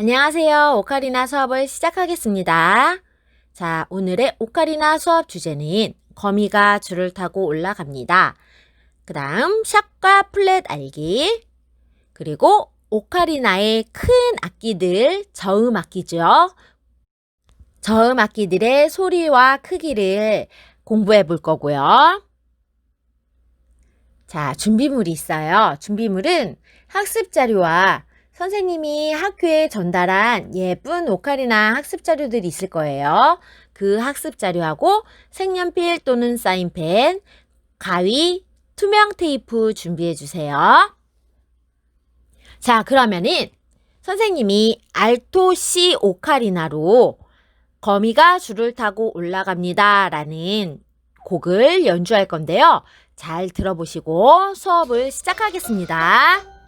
안녕하세요. 오카리나 수업을 시작하겠습니다. 자, 오늘의 오카리나 수업 주제는 거미가 줄을 타고 올라갑니다. 그 다음 샷과 플랫 알기 그리고 오카리나의 큰 악기들 저음 악기죠. 저음 악기들의 소리와 크기를 공부해 볼 거고요. 자, 준비물이 있어요. 준비물은 학습 자료와 선생님이 학교에 전달한 예쁜 오카리나 학습 자료들이 있을 거예요. 그 학습 자료하고 색연필 또는 사인펜, 가위, 투명 테이프 준비해 주세요. 자, 그러면은 선생님이 알토 시 오카리나로 거미가 줄을 타고 올라갑니다. 라는 곡을 연주할 건데요. 잘 들어보시고 수업을 시작하겠습니다.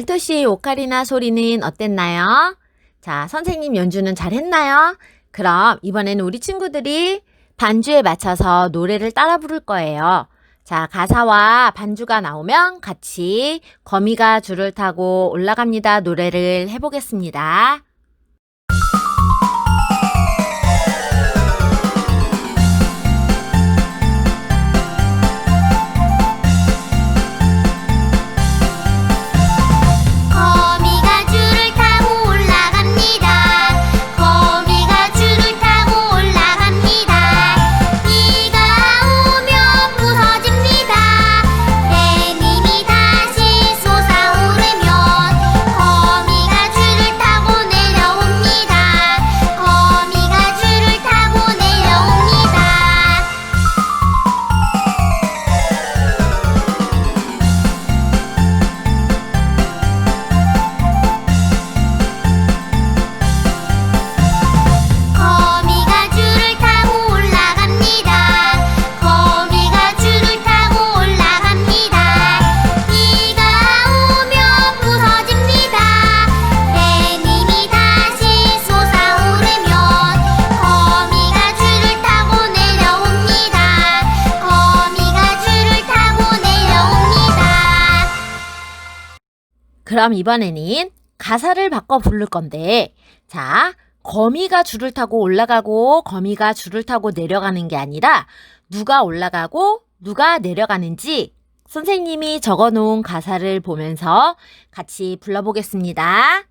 알토시의 오카리나 소리는 어땠나요? 자, 선생님 연주는 잘했나요? 그럼 이번에는 우리 친구들이 반주에 맞춰서 노래를 따라 부를 거예요. 자, 가사와 반주가 나오면 같이 거미가 줄을 타고 올라갑니다. 노래를 해보겠습니다. 그럼 이번에는 가사를 바꿔 부를 건데, 자, 거미가 줄을 타고 올라가고 거미가 줄을 타고 내려가는 게 아니라 누가 올라가고 누가 내려가는지 선생님이 적어 놓은 가사를 보면서 같이 불러보겠습니다.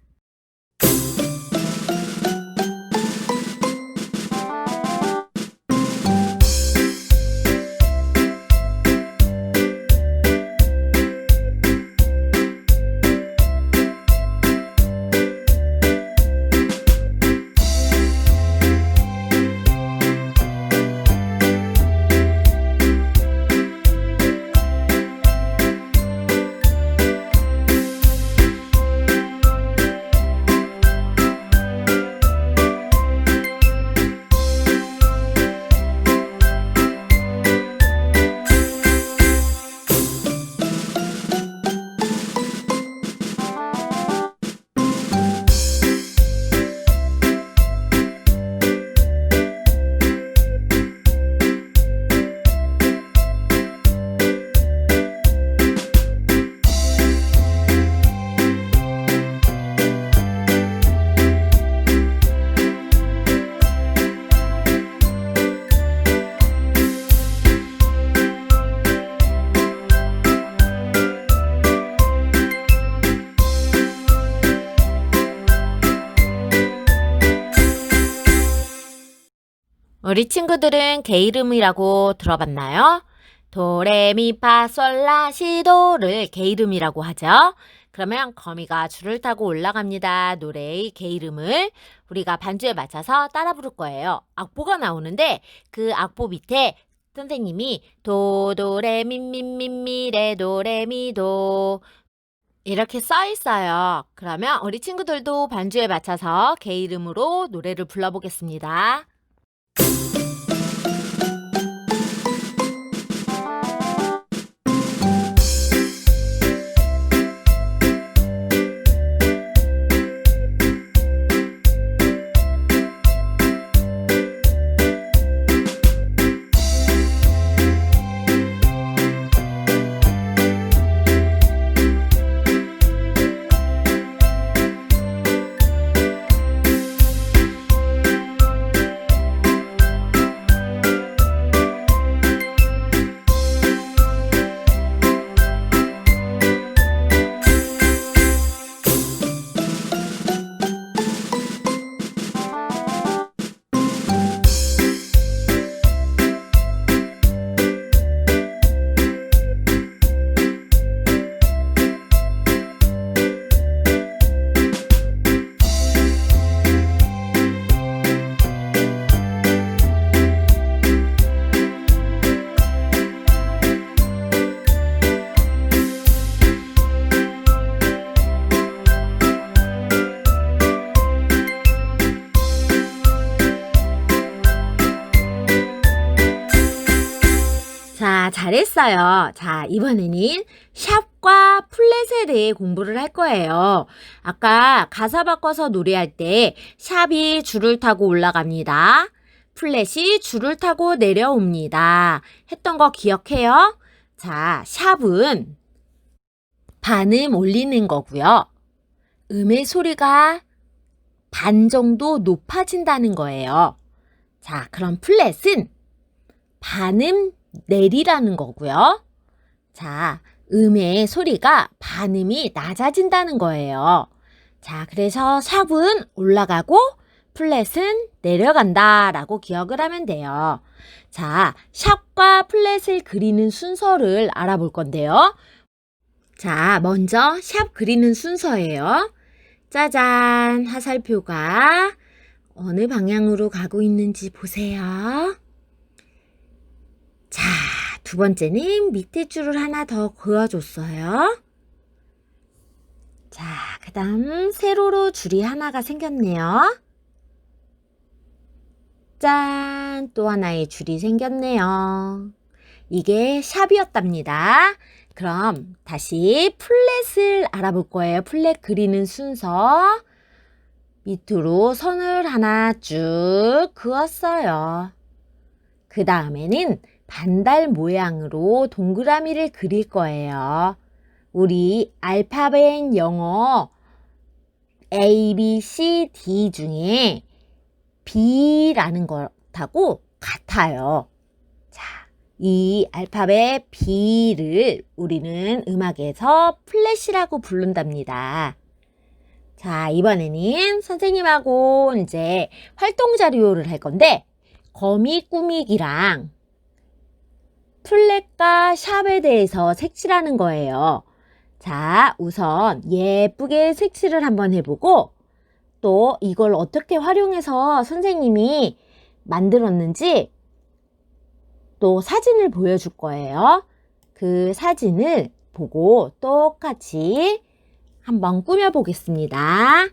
우리 친구들은 개 이름이라고 들어봤나요? 도레미파솔라시도를 개 이름이라고 하죠. 그러면 거미가 줄을 타고 올라갑니다. 노래의 개 이름을 우리가 반주에 맞춰서 따라 부를 거예요. 악보가 나오는데 그 악보 밑에 선생님이 도도레미미미미레 도레미도 이렇게 써 있어요. 그러면 우리 친구들도 반주에 맞춰서 개 이름으로 노래를 불러보겠습니다. 자, 잘했어요. 자, 이번에는 샵과 플랫에 대해 공부를 할 거예요. 아까 가사 바꿔서 노래할 때 샵이 줄을 타고 올라갑니다. 플랫이 줄을 타고 내려옵니다. 했던 거 기억해요? 자, 샵은 반음 올리는 거고요. 음의 소리가 반 정도 높아진다는 거예요. 자, 그럼 플랫은 반음 내리라는 거고요. 자, 음의 소리가 반음이 낮아진다는 거예요. 자, 그래서 샵은 올라가고 플랫은 내려간다 라고 기억을 하면 돼요. 자, 샵과 플랫을 그리는 순서를 알아볼 건데요. 자, 먼저 샵 그리는 순서예요. 짜잔, 화살표가 어느 방향으로 가고 있는지 보세요. 자, 두 번째는 밑에 줄을 하나 더 그어줬어요. 자, 그 다음 세로로 줄이 하나가 생겼네요. 짠! 또 하나의 줄이 생겼네요. 이게 샵이었답니다. 그럼 다시 플랫을 알아볼 거예요. 플랫 그리는 순서. 밑으로 선을 하나 쭉 그었어요. 그 다음에는 반달 모양으로 동그라미를 그릴 거예요. 우리 알파벳 영어 A, B, C, D 중에 B라는 것하고 같아요. 자, 이 알파벳 B를 우리는 음악에서 플랫이라고 부른답니다. 자, 이번에는 선생님하고 이제 활동 자료를 할 건데, 거미 꾸미기랑 플랫과 샵에 대해서 색칠하는 거예요. 자, 우선 예쁘게 색칠을 한번 해보고 또 이걸 어떻게 활용해서 선생님이 만들었는지 또 사진을 보여줄 거예요. 그 사진을 보고 똑같이 한번 꾸며보겠습니다.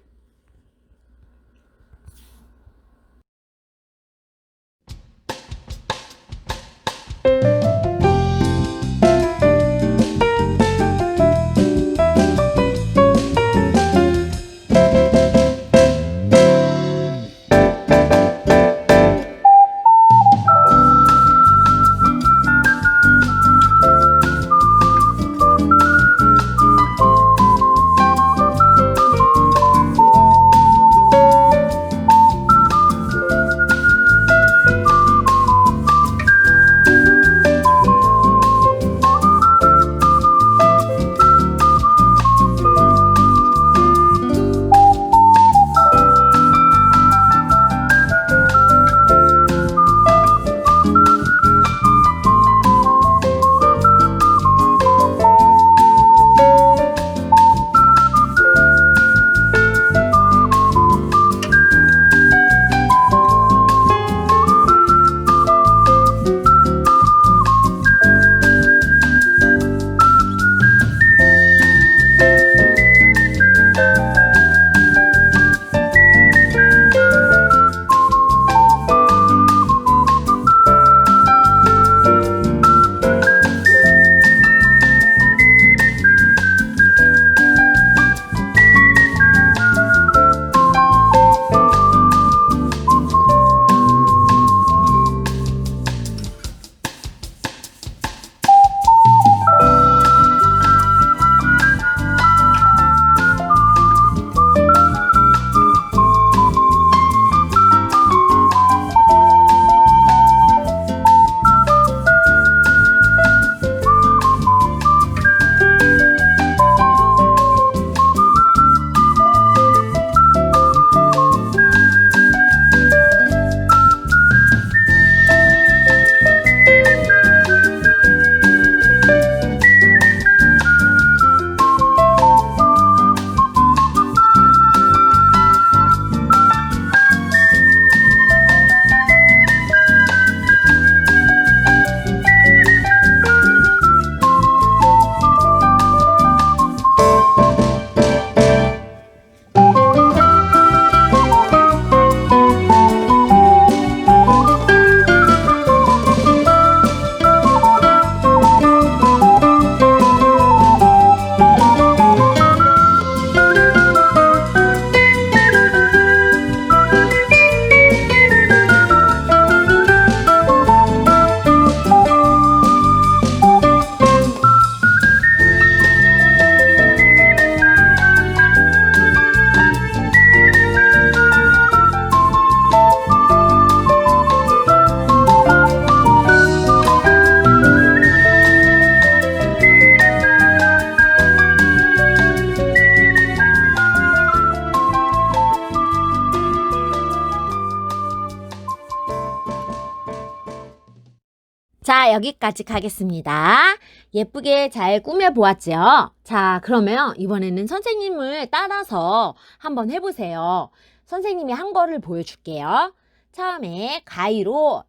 자, 여기까지 가겠습니다. 예쁘게 잘 꾸며보았죠? 자, 그러면 이번에는 선생님을 따라서 한번 해보세요. 선생님이 한 거를 보여줄게요. 처음에 가위로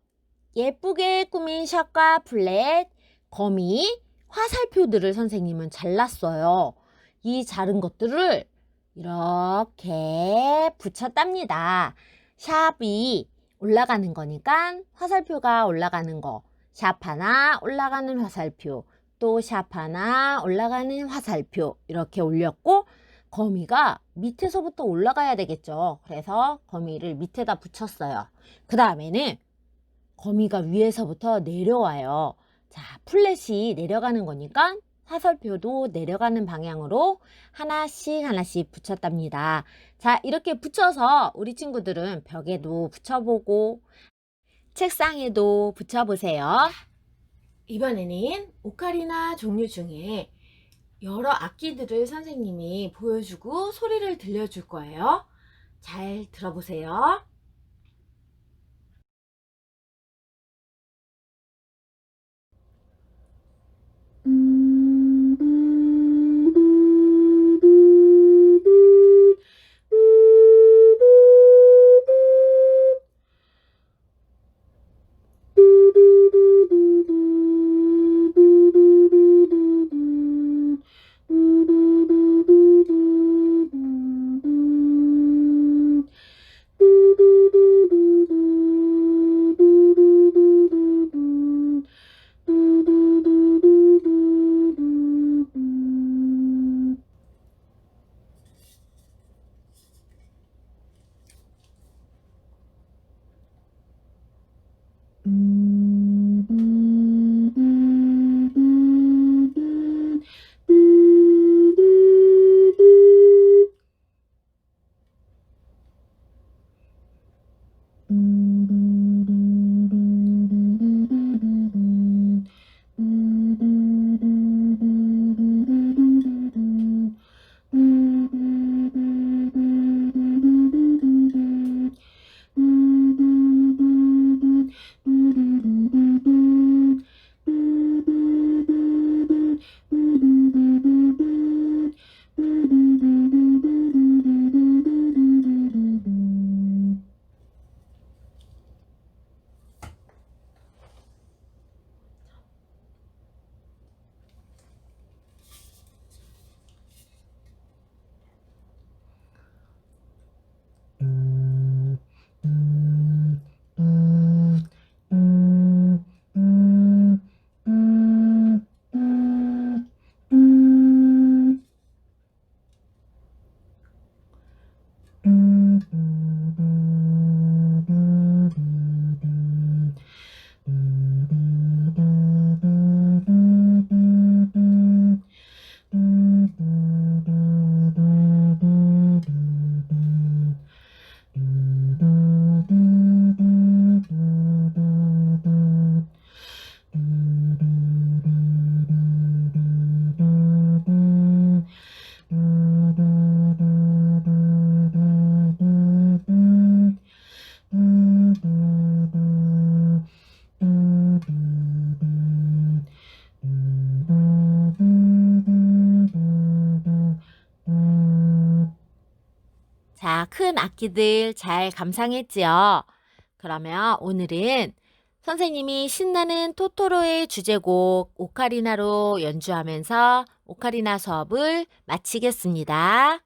예쁘게 꾸민 샷과 플랫, 거미, 화살표들을 선생님은 잘랐어요. 이 자른 것들을 이렇게 붙였답니다. 샵이 올라가는 거니까 화살표가 올라가는 거. 샵 하나 올라가는 화살표. 또 샵 하나 올라가는 화살표. 이렇게 올렸고 거미가 밑에서부터 올라가야 되겠죠. 그래서 거미를 밑에다 붙였어요. 그 다음에는 거미가 위에서부터 내려와요. 자, 플랫이 내려가는 거니까 화살표도 내려가는 방향으로 하나씩 하나씩 붙였답니다. 자, 이렇게 붙여서 우리 친구들은 벽에도 붙여보고 책상에도 붙여보세요. 이번에는 오카리나 종류 중에 여러 악기들을 선생님이 보여주고 소리를 들려줄 거예요. 잘 들어보세요. 악기들 잘 감상했지요? 그러면 오늘은 선생님이 신나는 토토로의 주제곡 오카리나로 연주하면서 오카리나 수업을 마치겠습니다.